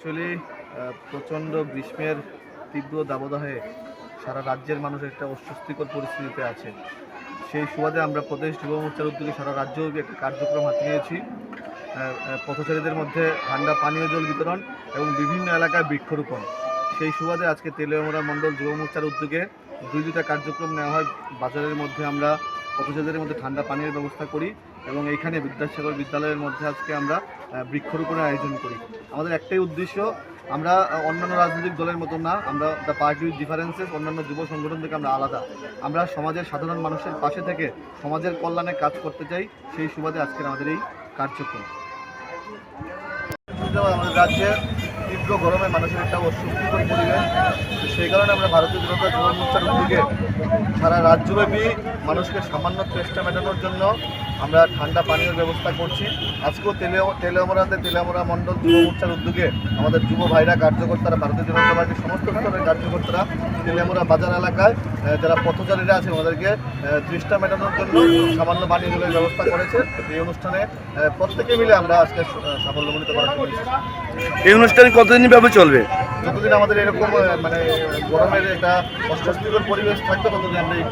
Actually প্রচণ্ড গ্রীষ্মের তীব্র দাবদাহে সারা রাজ্যের মানুষ একটা অস্বস্তিকর পরিস্থিতিতে আছে। সেই সুবাদে আমরা প্রদেশ যুব মোর্চার উদ্যোগে সারা রাজ্যব্যাপী একটা কার্যক্রম হাতে নিয়েছি। পথচারীদের মধ্যে ঠান্ডা পানীয় জল বিতরণ এবং বিভিন্ন এলাকায় বৃক্ষরোপণ। সেই সুবাদে আজকে তেলিয়ামোড়া মণ্ডল যুব মোর্চার উদ্যোগে দুই দুটা কার্যক্রম নেওয়া হয়। বাজারের মধ্যে আমরা পথচারীদের মধ্যে ঠান্ডা পানীয়ের ব্যবস্থা করি এবং এইখানে বিদ্যাসাগর বিদ্যালয়ের মধ্যে আজকে আমরা বৃক্ষরোপণের আয়োজন করি। আমাদের একটাই উদ্দেশ্য, আমরা অন্যান্য রাজনৈতিক দলের মতো না, আমরা দ্য পার্টি উইথ ডিফারেন্সেস অন্যান্য যুব সংগঠন থেকে আমরা আলাদা। আমরা সমাজের সাধারণ মানুষের পাশে থেকে সমাজের কল্যাণে কাজ করতে চাই, সেই সুবাদে আজকের আমাদের এই কার্যক্রম। আমাদের রাজ্যে তীব্র গরমে মানুষের একটা অস্বস্তিকর পরিবেশ। সেই কারণে আমরা ভারতীয় জনতা যুব মোর্চার উদ্যোগে সারা রাজ্যব্যাপী মানুষকে সামান্য চেষ্টা মেটানোর জন্য আমরা ঠান্ডা পানীয় ব্যবস্থা করছি। আজকেও তেলে তেলেমরাতে তেলেমরা মণ্ডল যুব মোর্চার উদ্যোগে আমাদের যুব ভাইরা কার্যকর্তারা ভারতীয় জনতা পার্টির সমস্ত স্তরের কার্যকর্তারা তেলেমরা বাজার এলাকায় যারা পথচারীরা আছেন ওদেরকে তৃষ্ণা মেটানোর জন্য সামান্য পানীয় জলের ব্যবস্থা করেছে। এই অনুষ্ঠানে প্রত্যেকে মিলে আমরা আজকে স- আহ, সাফল্যমণ্ডিত করার জন্য এসেছি। এই অনুষ্ঠান কতদিন চলবে? যতদিন আমাদের এরকম মানে গরমের একটা অস্বস্তিকর পরিবেশ থাকবে ততদিন আমরা এই